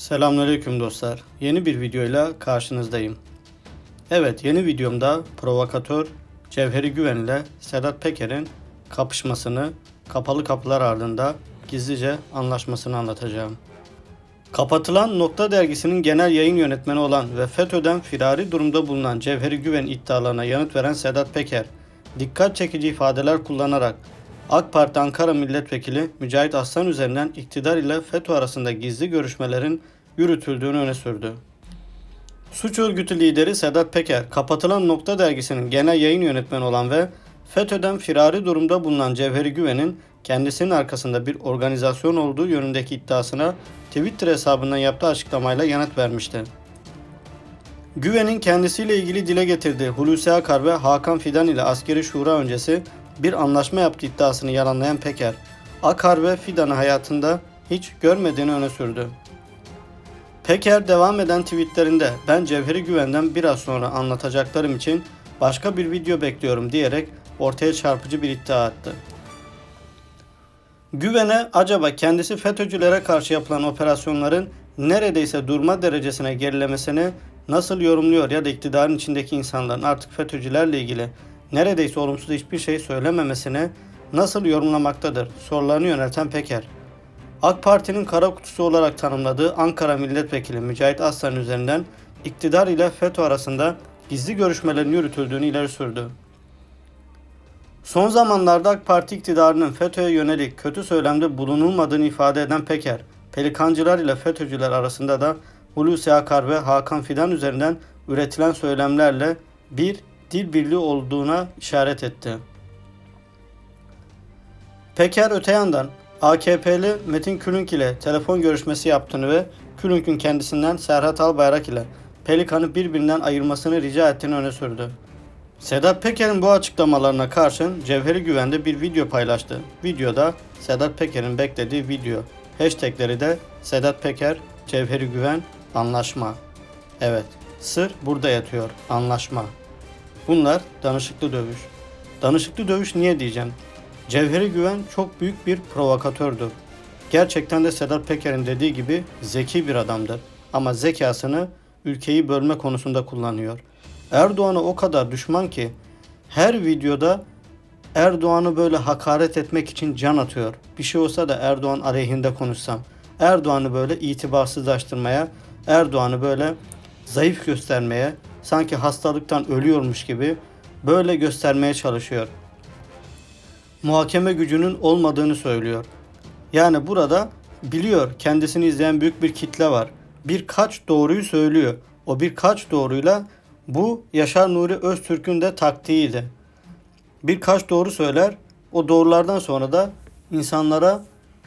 Selamünaleyküm dostlar. Yeni bir videoyla karşınızdayım. Evet, yeni videomda provokatör Cevheri Güven ile Sedat Peker'in kapışmasını kapalı kapılar ardında gizlice anlaşmasını anlatacağım. Kapatılan Nokta dergisinin genel yayın yönetmeni olan ve FETÖ'den firari durumda bulunan Cevheri Güven iddialarına yanıt veren Sedat Peker, dikkat çekici ifadeler kullanarak AK Parti Ankara Milletvekili Mücahit Aslan üzerinden iktidar ile FETÖ arasında gizli görüşmelerin yürütüldüğünü öne sürdü. Suç örgütü lideri Sedat Peker, kapatılan Nokta dergisinin genel yayın yönetmeni olan ve FETÖ'den firari durumda bulunan Cevheri Güven'in kendisinin arkasında bir organizasyon olduğu yönündeki iddiasına Twitter hesabından yaptığı açıklamayla yanıt vermişti. Güven'in kendisiyle ilgili dile getirdiği Hulusi Akar ve Hakan Fidan ile askeri şura öncesi bir anlaşma yaptığı iddiasını yalanlayan Peker, Akar ve Fidan'ı hayatında hiç görmediğini öne sürdü. Peker devam eden tweetlerinde ben Cevheri Güven'den biraz sonra anlatacaklarım için başka bir video bekliyorum diyerek ortaya çarpıcı bir iddia attı. Güven'e acaba kendisi FETÖ'cülere karşı yapılan operasyonların neredeyse durma derecesine gerilemesini nasıl yorumluyor ya da iktidarın içindeki insanların artık FETÖ'cülerle ilgili neredeyse olumsuz hiçbir şey söylememesini nasıl yorumlamaktadır sorularını yönelten Peker. AK Parti'nin kara kutusu olarak tanımladığı Ankara Milletvekili Mücahit Aslan üzerinden iktidar ile FETÖ arasında gizli görüşmelerin yürütüldüğünü ileri sürdü. Son zamanlarda AK Parti iktidarının FETÖ'ye yönelik kötü söylemde bulunulmadığını ifade eden Peker, Pelikancılar ile FETÖ'cüler arasında da Hulusi Akar ve Hakan Fidan üzerinden üretilen söylemlerle bir dil birliği olduğuna işaret etti. Peker öte yandan AKP'li Metin Külünk ile telefon görüşmesi yaptığını ve Külünk'ün kendisinden Serhat Albayrak ile Pelikan'ı birbirinden ayırmasını rica ettiğini öne sürdü. Sedat Peker'in bu açıklamalarına karşın Cevheri Güven'de bir video paylaştı. Videoda Sedat Peker'in beklediği video. Hashtagleri de Sedat Peker, Cevheri Güven, anlaşma. Evet, sır burada yatıyor, anlaşma. Bunlar danışıklı dövüş. Danışıklı dövüş niye diyeceğim? Cevheri Güven çok büyük bir provokatördür. Gerçekten de Sedat Peker'in dediği gibi zeki bir adamdır. Ama zekasını ülkeyi bölme konusunda kullanıyor. Erdoğan'a o kadar düşman ki her videoda Erdoğan'ı böyle hakaret etmek için can atıyor. Bir şey olsa da Erdoğan aleyhinde konuşsam. Erdoğan'ı böyle itibarsızlaştırmaya, Erdoğan'ı böyle zayıf göstermeye, sanki hastalıktan ölüyormuş gibi böyle göstermeye çalışıyor. Muhakeme gücünün olmadığını söylüyor. Yani burada biliyor kendisini izleyen büyük bir kitle var. Birkaç doğruyu söylüyor. O birkaç doğruyla bu Yaşar Nuri Öztürk'ün de taktiğiydi. Birkaç doğru söyler, o doğrulardan sonra da insanlara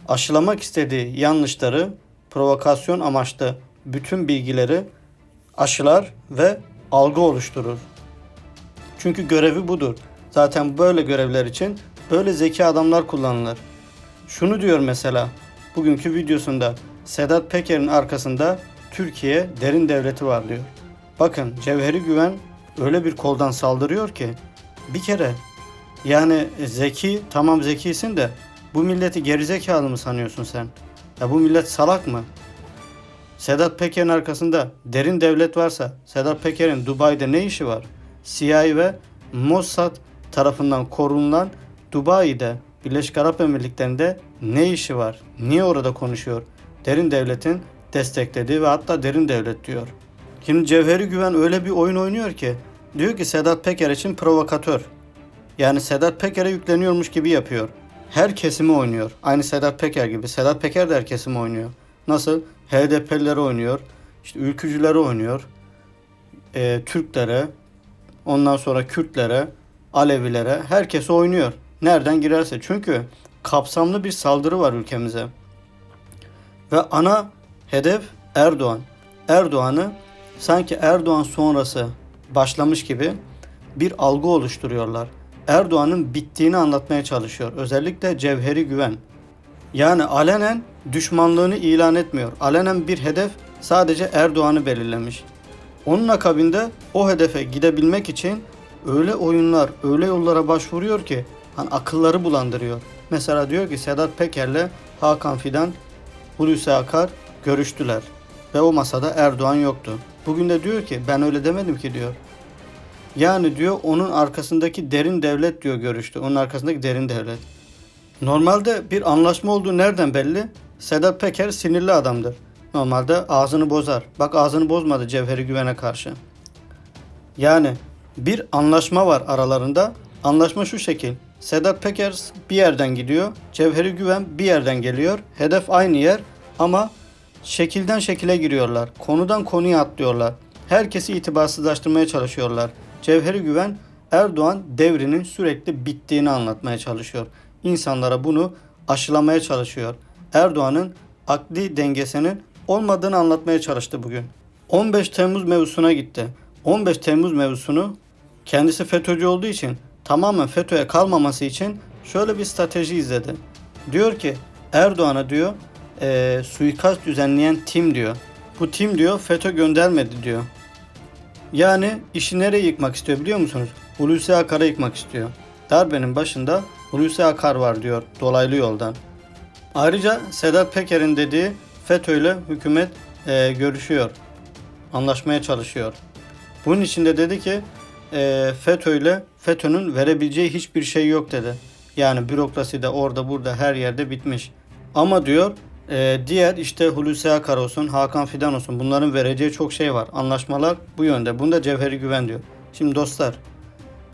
aşılamak istediği yanlışları, provokasyon amaçlı bütün bilgileri aşılar ve algı oluşturur. Çünkü görevi budur. Zaten böyle görevler için böyle zeki adamlar kullanılır. Şunu diyor mesela bugünkü videosunda Sedat Peker'in arkasında Türkiye derin devleti var diyor. Bakın Cevheri Güven öyle bir koldan saldırıyor ki bir kere yani zeki tamam zekisin de bu milleti gerizekalı mı sanıyorsun sen? Ya bu millet salak mı? Sedat Peker'in arkasında derin devlet varsa Sedat Peker'in Dubai'de ne işi var? CIA ve Mossad tarafından korunulan Dubai'de Birleşik Arap Emirlikleri'nde ne işi var? Niye orada konuşuyor? Derin devletin desteklediği ve hatta derin devlet diyor. Şimdi Cevheri Güven öyle bir oyun oynuyor ki diyor ki Sedat Peker için provokatör. Yani Sedat Peker'e yükleniyormuş gibi yapıyor. Her kesimi oynuyor. Aynı Sedat Peker gibi. Sedat Peker de her kesimi oynuyor. Nasıl? HDP'lileri oynuyor. işte ülkücüleri oynuyor. E, Türklere, ondan sonra Kürtlere, Alevilere, herkese oynuyor. Nereden girerse. Çünkü kapsamlı bir saldırı var ülkemize. Ve ana hedef Erdoğan. Erdoğan'ı sanki Erdoğan sonrası başlamış gibi bir algı oluşturuyorlar. Erdoğan'ın bittiğini anlatmaya çalışıyor. Özellikle Cevheri Güven. Yani alenen düşmanlığını ilan etmiyor. Alenen bir hedef sadece Erdoğan'ı belirlemiş. Onun akabinde o hedefe gidebilmek için öyle oyunlar, öyle yollara başvuruyor ki hani akılları bulandırıyor. Mesela diyor ki Sedat Peker'le Hakan Fidan, Hulusi Akar görüştüler. ve o masada Erdoğan yoktu. Bugün de diyor ki ben öyle demedim ki diyor. Yani diyor onun arkasındaki derin devlet diyor görüştü. Onun arkasındaki derin devlet. Normalde bir anlaşma olduğu nereden belli? Sedat Peker sinirli adamdır. Normalde ağzını bozar. Bak ağzını bozmadı Cevheri Güven'e karşı. Yani bir anlaşma var aralarında. Anlaşma şu şekil. Sedat Peker bir yerden gidiyor. Cevheri Güven bir yerden geliyor. Hedef aynı yer ama şekilden şekile giriyorlar. Konudan konuya atlıyorlar. Herkesi itibarsızlaştırmaya çalışıyorlar. Cevheri Güven Erdoğan devrinin sürekli bittiğini anlatmaya çalışıyor. İnsanlara bunu aşılamaya çalışıyor. Erdoğan'ın akli dengesinin olmadığını anlatmaya çalıştı bugün. 15 Temmuz mevzusuna gitti. 15 Temmuz mevzusunu kendisi FETÖ'cü olduğu için tamamen FETÖ'ye kalmaması için şöyle bir strateji izledi. Diyor ki Erdoğan'a diyor e, suikast düzenleyen tim diyor. Bu tim diyor FETÖ göndermedi diyor. Yani işi nereye yıkmak istiyor biliyor musunuz? Hulusi Akar'ı yıkmak istiyor. Darbenin başında Hulusi Akar var diyor dolaylı yoldan. Ayrıca Sedat Peker'in dediği FETÖ ile hükümet e, görüşüyor. Anlaşmaya çalışıyor. Bunun için de dedi ki e, FETÖ ile FETÖ'nün verebileceği hiçbir şey yok dedi. Yani bürokrasi de orada burada her yerde bitmiş. Ama diyor e, diğer işte Hulusi Akar olsun, Hakan Fidan olsun bunların vereceği çok şey var. Anlaşmalar bu yönde. Bunda Cevheri Güven diyor. Şimdi dostlar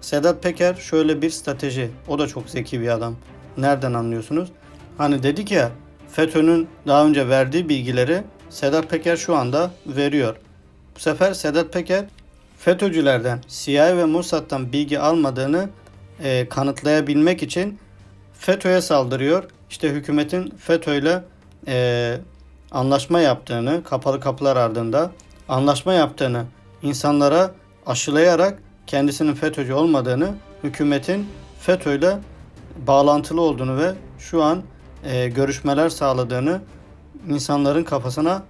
Sedat Peker şöyle bir strateji. O da çok zeki bir adam. Nereden anlıyorsunuz? Hani dedik ya FETÖ'nün daha önce verdiği bilgileri Sedat Peker şu anda veriyor. Bu sefer Sedat Peker FETÖ'cülerden, CIA ve Mossad'dan bilgi almadığını e, kanıtlayabilmek için FETÖ'ye saldırıyor. İşte hükümetin FETÖ'yle e, anlaşma yaptığını, kapalı kapılar ardında anlaşma yaptığını insanlara aşılayarak kendisinin FETÖ'cü olmadığını, hükümetin FETÖ'yle bağlantılı olduğunu ve şu an e, görüşmeler sağladığını insanların kafasına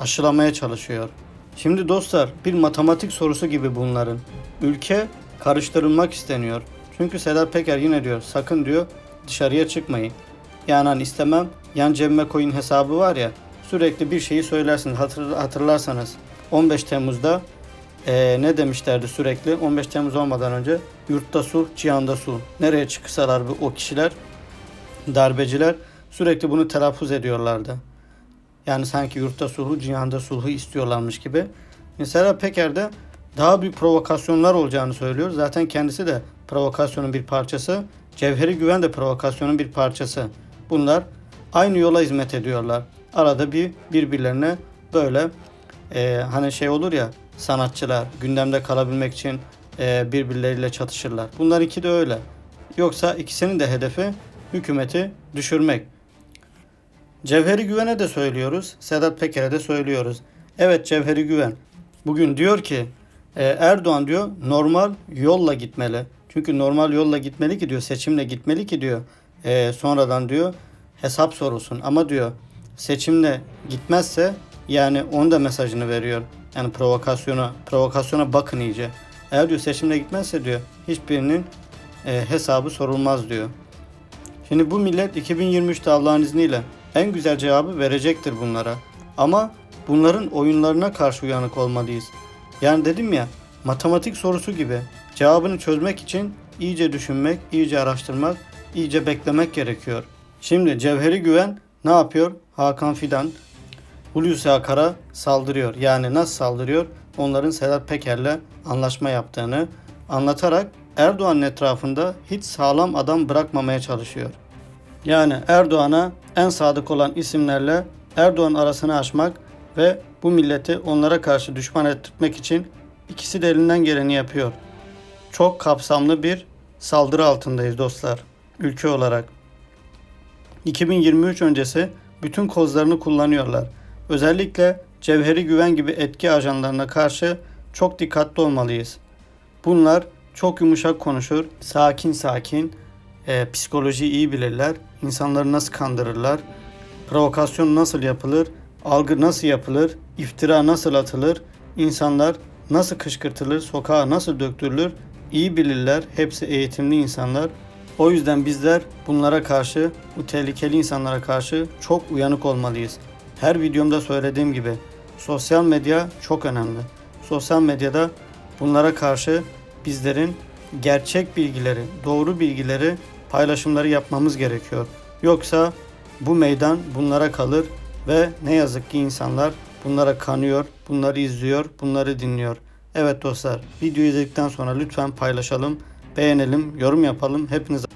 aşılamaya çalışıyor. Şimdi dostlar bir matematik sorusu gibi bunların. Ülke karıştırılmak isteniyor. Çünkü Sedat Peker yine diyor sakın diyor dışarıya çıkmayın. Yani hani istemem yan cebime koyun hesabı var ya sürekli bir şeyi söylersiniz hatır, hatırlarsanız 15 Temmuz'da e, ne demişlerdi sürekli 15 Temmuz olmadan önce yurtta sulh cihanda sulh nereye çıksalar bu o kişiler darbeciler sürekli bunu telaffuz ediyorlardı. Yani sanki yurtta sulhu, cihanda sulhu istiyorlarmış gibi. Mesela Peker de daha büyük provokasyonlar olacağını söylüyor. Zaten kendisi de provokasyonun bir parçası. Cevheri Güven de provokasyonun bir parçası. Bunlar aynı yola hizmet ediyorlar. Arada bir birbirlerine böyle e, hani şey olur ya sanatçılar gündemde kalabilmek için e, birbirleriyle çatışırlar. Bunlar iki de öyle. Yoksa ikisinin de hedefi hükümeti düşürmek. Cevheri Güven'e de söylüyoruz. Sedat Peker'e de söylüyoruz. Evet Cevheri Güven bugün diyor ki e, Erdoğan diyor normal yolla gitmeli. Çünkü normal yolla gitmeli ki diyor seçimle gitmeli ki diyor e, sonradan diyor hesap sorulsun. Ama diyor seçimle gitmezse yani onun da mesajını veriyor. Yani provokasyona provokasyona bakın iyice. Eğer diyor seçimle gitmezse diyor hiçbirinin e, hesabı sorulmaz diyor. Şimdi bu millet 2023'te Allah'ın izniyle en güzel cevabı verecektir bunlara. Ama bunların oyunlarına karşı uyanık olmalıyız. Yani dedim ya matematik sorusu gibi cevabını çözmek için iyice düşünmek, iyice araştırmak, iyice beklemek gerekiyor. Şimdi Cevheri Güven ne yapıyor? Hakan Fidan Hulusi Akar'a saldırıyor. Yani nasıl saldırıyor? Onların Sedat Peker'le anlaşma yaptığını anlatarak Erdoğan'ın etrafında hiç sağlam adam bırakmamaya çalışıyor. Yani Erdoğan'a en sadık olan isimlerle Erdoğan arasını açmak ve bu milleti onlara karşı düşman ettirmek için ikisi de elinden geleni yapıyor. Çok kapsamlı bir saldırı altındayız dostlar ülke olarak. 2023 öncesi bütün kozlarını kullanıyorlar. Özellikle Cevheri Güven gibi etki ajanlarına karşı çok dikkatli olmalıyız. Bunlar çok yumuşak konuşur, sakin sakin, e, psikolojiyi iyi bilirler, insanları nasıl kandırırlar, provokasyon nasıl yapılır, algı nasıl yapılır, iftira nasıl atılır, insanlar nasıl kışkırtılır, sokağa nasıl döktürülür iyi bilirler. Hepsi eğitimli insanlar. O yüzden bizler bunlara karşı, bu tehlikeli insanlara karşı çok uyanık olmalıyız. Her videomda söylediğim gibi sosyal medya çok önemli. Sosyal medyada bunlara karşı bizlerin gerçek bilgileri, doğru bilgileri paylaşımları yapmamız gerekiyor. Yoksa bu meydan bunlara kalır ve ne yazık ki insanlar bunlara kanıyor, bunları izliyor, bunları dinliyor. Evet dostlar, videoyu izledikten sonra lütfen paylaşalım, beğenelim, yorum yapalım. Hepinize